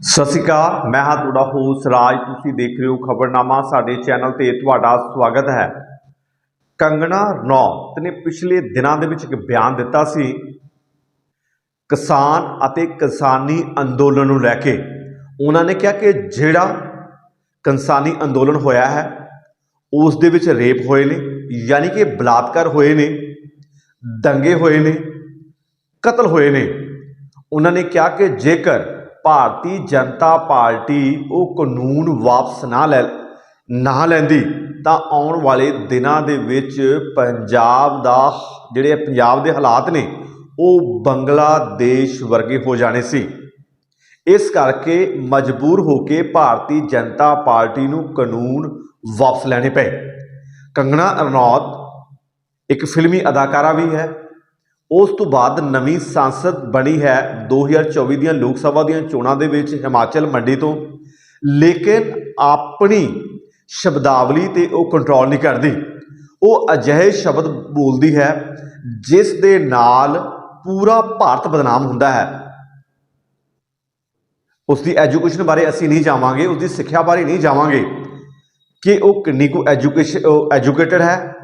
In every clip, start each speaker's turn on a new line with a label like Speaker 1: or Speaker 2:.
Speaker 1: ਸਤਿ ਸ਼੍ਰੀ ਅਕਾਲ, ਮੈਂ ਹਾਂ ਤੁਹਾਡਾ ਹੋਸ ਰਾਜ। ਤੁਸੀਂ ਦੇਖ ਰਹੇ ਹੋ ਖਬਰਨਾਮਾ, ਸਾਡੇ ਚੈਨਲ ਤੇ ਤੁਹਾਡਾ ਸਵਾਗਤ ਹੈ। ਕੰਗਣਾ ਰਣੌਤ ਨੇ ਪਿਛਲੇ ਦਿਨਾਂ ਦੇ ਵਿੱਚ ਇੱਕ ਬਿਆਨ ਦਿੱਤਾ ਸੀ, ਕਿਸਾਨ ਅਤੇ ਕਿਸਾਨੀ ਅੰਦੋਲਨ ਨੂੰ ਲੈ ਕੇ। ਉਹਨਾਂ ਨੇ ਕਿਹਾ ਕਿ ਜਿਹੜਾ ਕਿਸਾਨੀ ਅੰਦੋਲਨ ਹੋਇਆ ਹੈ, ਉਸ ਦੇ ਵਿੱਚ ਰੇਪ ਹੋਏ ਨੇ, ਯਾਨੀ ਕਿ ਬਲਾਤਕਾਰ ਹੋਏ ਨੇ, ਦੰਗੇ ਹੋਏ ਨੇ, ਕਤਲ ਹੋਏ ਨੇ। ਉਹਨਾਂ ਨੇ ਕਿਹਾ ਕਿ ਜੇਕਰ ਭਾਰਤੀ ਜਨਤਾ ਪਾਰਟੀ ਉਹ ਕਾਨੂੰਨ ਵਾਪਸ ਨਾ ਲੈ ਨਾ ਲੈਂਦੀ, ਤਾਂ ਆਉਣ ਵਾਲੇ ਦਿਨਾਂ ਦੇ ਵਿੱਚ ਪੰਜਾਬ ਦਾ ਜਿਹੜੇ ਪੰਜਾਬ ਦੇ ਹਾਲਾਤ ਨੇ, ਉਹ ਬੰਗਲਾਦੇਸ਼ ਵਰਗੇ ਹੋ ਜਾਣੇ ਸੀ। ਇਸ ਕਰਕੇ ਮਜਬੂਰ ਹੋ ਕੇ ਭਾਰਤੀ ਜਨਤਾ ਪਾਰਟੀ ਨੂੰ ਕਾਨੂੰਨ ਵਾਪਸ ਲੈਣੇ ਪਏ। ਕੰਗਣਾ ਅਰਨੌਤ ਇੱਕ ਫਿਲਮੀ ਅਦਾਕਾਰਾ ਵੀ ਹੈ। ਉਸ ਤੋਂ ਬਾਅਦ ਨਵੀਂ ਸੰਸਦ ਬਣੀ ਹੈ 2024 ਦੀਆਂ ਲੋਕ ਸਭਾ ਦੀਆਂ ਚੋਣਾਂ ਦੇ ਵਿੱਚ ਹਿਮਾਚਲ ਮੰਡੀ ਤੋਂ। ਲੇਕਿਨ ਆਪਣੀ ਸ਼ਬਦਾਵਲੀ ਤੇ ਉਹ ਕੰਟਰੋਲ ਨਹੀਂ ਕਰਦੀ। ਉਹ ਅਜਿਹੇ ਸ਼ਬਦ ਬੋਲਦੀ ਹੈ ਜਿਸ ਦੇ ਨਾਲ ਪੂਰਾ ਭਾਰਤ ਬਦਨਾਮ ਹੁੰਦਾ ਹੈ। ਉਸ ਦੀ ਐਜੂਕੇਸ਼ਨ ਬਾਰੇ ਅਸੀਂ ਨਹੀਂ ਜਾਵਾਂਗੇ, ਉਸ ਦੀ ਸਿੱਖਿਆ ਬਾਰੇ ਨਹੀਂ ਜਾਵਾਂਗੇ। ਕਿ ਉਹ ਕਿੰਨੀ ਕੁ ਐਜੂਕੇਸ਼ਨ ਐਜੂਕੇਟਡ ਹੈ,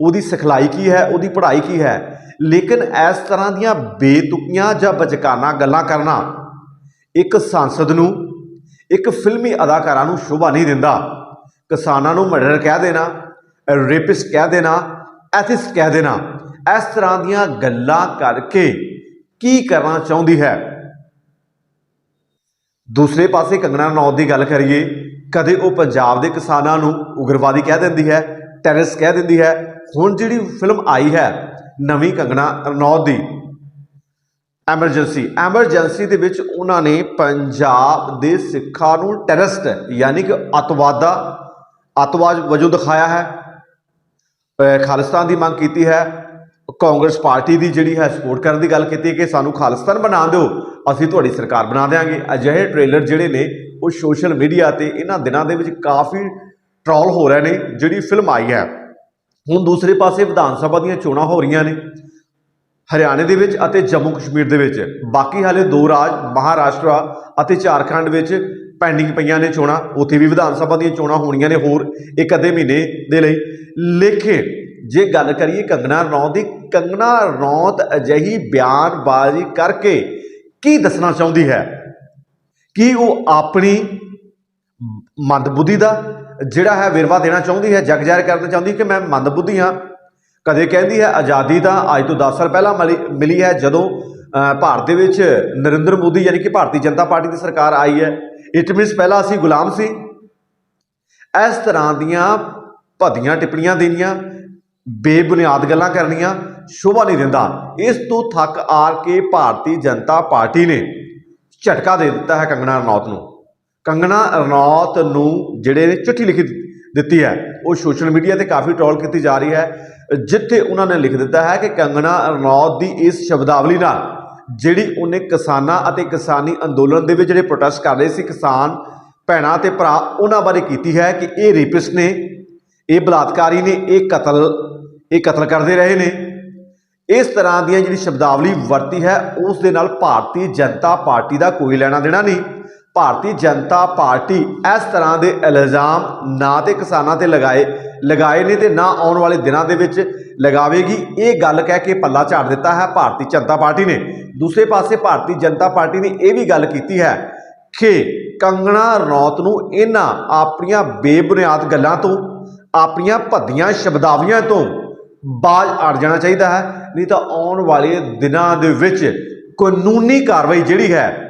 Speaker 1: ਉਹਦੀ ਸਿਖਲਾਈ ਕੀ ਹੈ, ਉਹਦੀ ਪੜ੍ਹਾਈ ਕੀ ਹੈ ਲੇਕਿਨ ਇਸ ਤਰ੍ਹਾਂ ਦੀਆਂ ਬੇਤੁਕੀਆਂ ਜਾਂ ਬਚਕਾਨਾ ਗੱਲਾਂ ਕਰਨਾ ਇੱਕ ਸੰਸਦ ਨੂੰ, ਇੱਕ ਫਿਲਮੀ ਅਦਾਕਾਰਾ ਨੂੰ ਸ਼ੋਭਾ ਨਹੀਂ ਦਿੰਦਾ। ਕਿਸਾਨਾਂ ਨੂੰ ਮਰਡਰ ਕਹਿ ਦੇਣਾ, ਰੇਪਿਸਟ ਕਹਿ ਦੇਣਾ, ਐਥਿਸਟ ਕਹਿ ਦੇਣਾ। ਇਸ ਤਰ੍ਹਾਂ ਦੀਆਂ ਗੱਲਾਂ ਕਰਕੇ ਕੀ ਕਰਨਾ ਚਾਹੁੰਦੀ ਹੈ? ਦੂਸਰੇ ਪਾਸੇ ਕੰਗਣਾ ਰਣੌਤ ਦੀ ਗੱਲ ਕਰੀਏ, ਕਦੇ ਉਹ ਪੰਜਾਬ ਦੇ ਕਿਸਾਨਾਂ ਨੂੰ ਉਗਰਵਾਦੀ ਕਹਿ ਦਿੰਦੀ ਹੈ, ਟੈਰਰਿਸਟ ਕਹਿ ਦਿੰਦੀ ਹੈ, ਹੁਣ ਜਿਹੜੀ ਫਿਲਮ ਆਈ ਹੈ ਨਵੀਂ ਕੰਗਣਾ ਰਣੌਤ ਦੀ। ਐਮਰਜੈਂਸੀ ਐਮਰਜੈਂਸੀ ਦੇ ਵਿੱਚ ਉਹਨਾਂ ਨੇ ਪੰਜਾਬ ਦੇ ਸਿੱਖਾਂ ਨੂੰ ਟੈਰਰਿਸਟ ਯਾਨੀ ਕਿ ਅਤਵਾਦਾ, ਅਤਵਾਦ ਵਜੋਂ ਦਿਖਾਇਆ ਹੈ। ਖਾਲਿਸਤਾਨ ਦੀ ਮੰਗ ਕੀਤੀ ਹੈ। ਕਾਂਗਰਸ ਪਾਰਟੀ ਦੀ ਜਿਹੜੀ ਹੈ ਸਪੋਰਟ ਕਰਨ ਦੀ ਗੱਲ ਕੀਤੀ ਕਿ ਸਾਨੂੰ ਖਾਲਿਸਤਾਨ ਬਣਾ ਦਿਓ, ਅਸੀਂ ਤੁਹਾਡੀ ਸਰਕਾਰ ਬਣਾ ਦੇਵਾਂਗੇ ਅਜਿਹੇ ਟ੍ਰੇਲਰ ਜਿਹੜੇ ਨੇ, ਉਹ ਸੋਸ਼ਲ ਮੀਡੀਆ ਤੇ ਇਹਨਾਂ ਦਿਨਾਂ ਦੇ ਵਿੱਚ ਕਾਫੀ ਟ੍ਰੋਲ ਹੋ ਰਹੇ ਨੇ, ਜਿਹੜੀ ਫਿਲਮ ਆਈ ਹੈ। ਹੁਣ ਦੂਸਰੇ ਪਾਸੇ ਵਿਧਾਨ ਸਭਾ ਦੀਆਂ ਚੋਣਾਂ ਹੋ ਰਹੀਆਂ ਨੇ, ਹਰਿਆਣੇ ਦੇ ਵਿੱਚ ਅਤੇ ਜੰਮੂ ਕਸ਼ਮੀਰ ਦੇ ਵਿੱਚ। ਬਾਕੀ ਹਾਲੇ ਦੋ ਰਾਜ, ਮਹਾਰਾਸ਼ਟਰ ਅਤੇ ਝਾਰਖੰਡ ਵਿੱਚ ਪੈਂਡਿੰਗ ਪਈਆਂ ਨੇ ਚੋਣਾਂ। ਉੱਥੇ ਵੀ ਵਿਧਾਨ ਸਭਾ ਦੀਆਂ ਚੋਣਾਂ ਹੋਣੀਆਂ ਨੇ ਹੋਰ ਇੱਕ ਅੱਧੇ ਮਹੀਨੇ ਦੇ ਲਈ। ਲੇਕਿਨ ਜੇ ਗੱਲ ਕਰੀਏ ਕੰਗਣਾ ਰਣੌਤ ਦੀ, ਕੰਗਣਾ ਰਣੌਤ ਅਜਿਹੀ ਬਿਆਨਬਾਜ਼ੀ ਕਰਕੇ ਕੀ ਦੱਸਣਾ ਚਾਹੁੰਦੀ ਹੈ? ਕਿ ਉਹ ਆਪਣੀ ਮੰਦਬੁੱਧੀ ਦਾ ਜਿਹੜਾ ਹੈ ਵਿਰਵਾ ਦੇਣਾ ਚਾਹੁੰਦੀ ਹੈ, ਜਗ ਜ਼ਾਹਿਰ ਕਰਨਾ ਚਾਹੁੰਦੀ ਕਿ ਮੈਂ ਮੰਦਬੁੱਧੀ ਹਾਂ। ਕਦੇ ਕਹਿੰਦੀ ਹੈ, ਆਜ਼ਾਦੀ ਤਾਂ ਅੱਜ ਤੋਂ 10 ਸਾਲ ਪਹਿਲਾਂ ਮਿਲੀ- ਮਿਲੀ ਹੈ, ਜਦੋਂ ਭਾਰਤ ਦੇ ਵਿੱਚ ਨਰਿੰਦਰ ਮੋਦੀ ਯਾਨੀ ਕਿ ਭਾਰਤੀ ਜਨਤਾ ਪਾਰਟੀ ਦੀ ਸਰਕਾਰ ਆਈ ਹੈ। ਇਟ ਮੀਨਸ ਪਹਿਲਾਂ ਅਸੀਂ ਗੁਲਾਮ ਸੀ। ਇਸ ਤਰ੍ਹਾਂ ਦੀਆਂ ਭਦੀਆਂ ਟਿੱਪਣੀਆਂ ਦੇਣੀਆਂ, ਬੇਬੁਨਿਆਦ ਗੱਲਾਂ ਕਰਨੀਆਂ, ਸ਼ੋਭਾ ਨਹੀਂ ਦਿੰਦਾ। ਇਸ ਤੋਂ ਥੱਕ ਆਰ ਕੇ ਭਾਰਤੀ ਜਨਤਾ ਪਾਰਟੀ ਨੇ ਝਟਕਾ ਦੇ ਦਿੱਤਾ ਹੈ ਕੰਗਣਾ ਰਣੌਤ ਨੂੰ। ਕੰਗਣਾ ਰਣੌਤ ਨੂੰ ਜਿਹੜੇ ਨੇ ਚਿੱਠੀ ਲਿਖੀ ਦਿੱਤੀ ਹੈ। ਉਹ ਸੋਸ਼ਲ ਮੀਡੀਆ ਤੇ ਕਾਫੀ ਟ੍ਰੋਲ ਕੀਤੀ ਜਾ ਰਹੀ ਹੈ। ਜਿੱਥੇ ਉਹਨਾਂ ਨੇ ਲਿਖ ਦਿੱਤਾ ਹੈ ਕਿ ਕੰਗਣਾ ਰਣੌਤ ਦੀ ਇਸ ਸ਼ਬਦਾਵਲੀ ਨਾਲ ਜਿਹੜੀ ਉਹਨੇ ਕਿਸਾਨਾਂ ਅਤੇ ਕਿਸਾਨੀ ਅੰਦੋਲਨ ਦੇ ਵਿੱਚ ਜਿਹੜੇ ਪ੍ਰੋਟੈਸਟ ਕਰ ਰਹੇ ਸੀ ਕਿਸਾਨ ਭੈਣਾਂ ਤੇ ਭਰਾ, ਉਹਨਾਂ ਬਾਰੇ ਕੀਤੀ ਹੈ ਕਿ ਇਹ ਰੇਪਿਸਟ ਨੇ, ਇਹ ਬਲਾਤਕਾਰੀ ਨੇ, ਇਹ ਕਤਲ ਇਹ ਕਤਲ ਕਰਦੇ ਰਹੇ ਨੇ। ਇਸ ਤਰ੍ਹਾਂ ਦੀਆਂ ਜਿਹੜੀ ਸ਼ਬਦਾਵਲੀ ਵਰਤੀ ਹੈ, ਉਸ ਦੇ ਨਾਲ ਭਾਰਤੀ ਜਨਤਾ ਪਾਰਟੀ ਦਾ ਕੋਈ ਲੈਣਾ ਦੇਣਾ ਨਹੀਂ। ਭਾਰਤੀ ਜਨਤਾ ਪਾਰਟੀ ਇਸ ਤਰ੍ਹਾਂ ਦੇ ਇਲਜ਼ਾਮ ਨਾ ਤੇ ਕਿਸਾਨਾਂ ਤੇ ਲਗਾਏ ਲਗਾਏ ਨੇ ਤੇ ਨਾ ਆਉਣ ਵਾਲੇ ਦਿਨਾਂ ਦੇ ਵਿੱਚ ਲਗਾਵੇਗੀ। ਇਹ ਗੱਲ ਕਹਿ ਕੇ ਪੱਲਾ ਝਾੜ ਦਿੱਤਾ ਹੈ ਭਾਰਤੀ ਜਨਤਾ ਪਾਰਟੀ ਨੇ। ਦੂਸਰੇ ਪਾਸੇ ਭਾਰਤੀ ਜਨਤਾ ਪਾਰਟੀ ਨੇ ਇਹ ਵੀ ਗੱਲ ਕੀਤੀ ਹੈ ਕਿ ਕੰਗਣਾ ਰੌਤ ਨੂੰ ਇਹਨਾਂ ਆਪਣੀਆਂ ਬੇਬੁਨਿਆਦ ਗੱਲਾਂ ਤੋਂ, ਆਪਣੀਆਂ ਭੱਦੀਆਂ ਸ਼ਬਦਾਵਲੀਆਂ ਤੋਂ ਬਾਜ ਅੜ ਜਾਣਾ ਚਾਹੀਦਾ ਹੈ। ਨਹੀਂ ਤਾਂ ਆਉਣ ਵਾਲੇ ਦਿਨਾਂ ਦੇ ਵਿੱਚ ਕਾਨੂੰਨੀ ਕਾਰਵਾਈ ਜਿਹੜੀ ਹੈ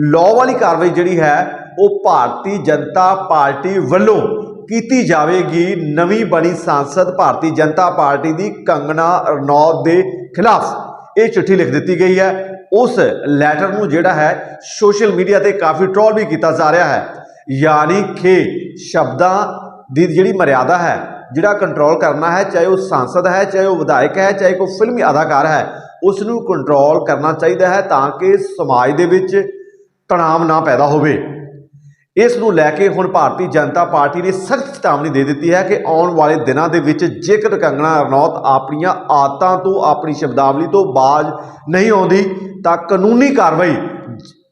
Speaker 1: ਲਾਅ ਵਾਲੀ ਕਾਰਵਾਈ ਜਿਹੜੀ ਹੈ, ਉਹ ਭਾਰਤੀ ਜਨਤਾ ਪਾਰਟੀ ਵੱਲੋਂ ਕੀਤੀ ਜਾਵੇਗੀ। ਨਵੀਂ ਬਣੀ ਸੰਸਦ ਭਾਰਤੀ ਜਨਤਾ ਪਾਰਟੀ ਦੀ ਕੰਗਣਾ ਰਣੌਤ ਦੇ ਖਿਲਾਫ। ਇਹ ਚਿੱਠੀ ਲਿਖ ਦਿੱਤੀ ਗਈ ਹੈ। ਉਸ ਲੈਟਰ ਨੂੰ ਜਿਹੜਾ ਹੈ ਸੋਸ਼ਲ ਮੀਡੀਆ ਤੇ ਕਾਫੀ ਟ੍ਰੋਲ ਵੀ ਕੀਤਾ ਜਾ ਰਿਹਾ ਹੈ। ਯਾਨੀ ਕਿ ਸ਼ਬਦਾਂ ਦੀ ਜਿਹੜੀ ਮਰਿਆਦਾ ਹੈ, ਜਿਹੜਾ ਕੰਟਰੋਲ ਕਰਨਾ ਹੈ, ਚਾਹੇ ਉਹ ਸੰਸਦ ਹੈ, ਚਾਹੇ ਉਹ ਵਿਧਾਇਕ ਹੈ, ਚਾਹੇ ਕੋਈ ਫਿਲਮੀ ਅਦਾਕਾਰ ਹੈ ਉਸ ਨੂੰ ਕੰਟਰੋਲ ਕਰਨਾ ਚਾਹੀਦਾ ਹੈ ਤਾਂ ਕਿ ਸਮਾਜ ਦੇ ਵਿੱਚ ਤਣਾਅ ਨਾ ਪੈਦਾ ਹੋਵੇ। ਇਸ ਨੂੰ ਲੈ ਕੇ ਹੁਣ ਭਾਰਤੀ ਜਨਤਾ ਪਾਰਟੀ ਨੇ ਸਖਤ ਚੇਤਾਵਨੀ ਦੇ ਦਿੱਤੀ ਹੈ ਕਿ ਆਉਣ ਵਾਲੇ ਦਿਨਾਂ ਦੇ ਵਿੱਚ ਜੇਕਰ ਕੰਗਣਾ ਰਣੌਤ ਆਪਣੀਆਂ ਆਦਤਾਂ ਤੋਂ, ਆਪਣੀ ਸ਼ਬਦਾਵਲੀ ਤੋਂ ਬਾਜ ਨਹੀਂ ਆਉਂਦੀ, ਤਾਂ ਕਾਨੂੰਨੀ ਕਾਰਵਾਈ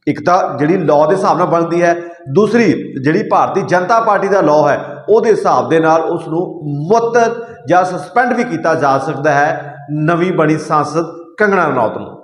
Speaker 1: ਇੱਕ ਤਾਂ ਜਿਹੜੀ ਲਾਅ ਦੇ ਹਿਸਾਬ ਨਾਲ ਬਣਦੀ ਹੈ, ਦੂਸਰੀ ਜਿਹੜੀ ਭਾਰਤੀ ਜਨਤਾ ਪਾਰਟੀ ਦਾ ਲਾਅ ਹੈ, ਉਹਦੇ ਹਿਸਾਬ ਦੇ ਨਾਲ ਉਸ ਨੂੰ ਮੁਅੱਤਲ ਜਾਂ ਸਸਪੈਂਡ ਵੀ ਕੀਤਾ ਜਾ ਸਕਦਾ ਹੈ, ਨਵੀਂ ਬਣੀ ਸੰਸਦ ਕੰਗਣਾ ਰਣੌਤ ਨੂੰ।